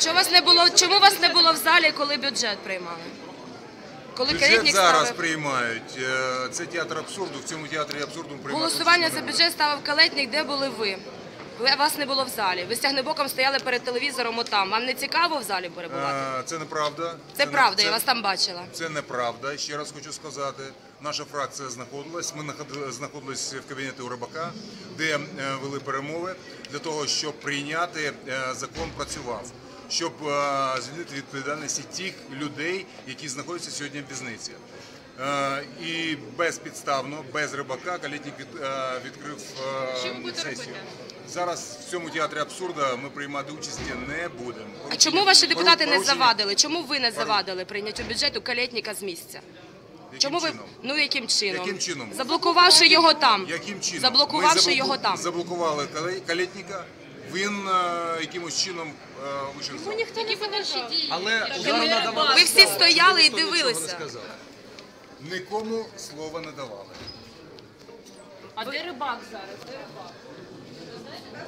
Чому вас не було? Чому вас не було в залі, коли бюджет приймали? Коли Бюджет зараз ставив приймають. Е, Це театр абсурду. В цьому театрі абсурду приймати. голосування за бюджет ставив Калетнік. Де були ви? Ви вас не було в залі. Ви з тягнебоком стояли перед телевізором отам. Вам не цікаво в залі перебувати? Е, Це неправда. Це не- правда, я вас там бачила. Це неправда. Ще раз хочу сказати. Наша фракція знаходилась. Ми наход- знаходились в кабінеті у Рибака, де е, вели перемови для того, щоб прийняти е, закон працював, щоб е, звільнити відповідальності тих людей, які знаходяться сьогодні в в'язниці. Е, І безпідставно, без рибака, Калітнік від, е, відкрив сесію. Зараз в цьому театрі абсурда ми приймати участі не будемо. А чому ваші депутати не завадили? Чому ви не завадили прийняттю бюджету Калєтніка з місця? Яким Чому ви чином? ну яким чином? Яким чином? Заблокувавши його там. Яким чином? Заблокувавши Ми його там. Заблокували Кале- Калєтніка. Він е, якимось чином е, залу. Які подальші дії? Але удар надавав. Ви всі стояли і Ніхто не дивилися. Нікому слова не давали. А де рибак зараз? Де рибак?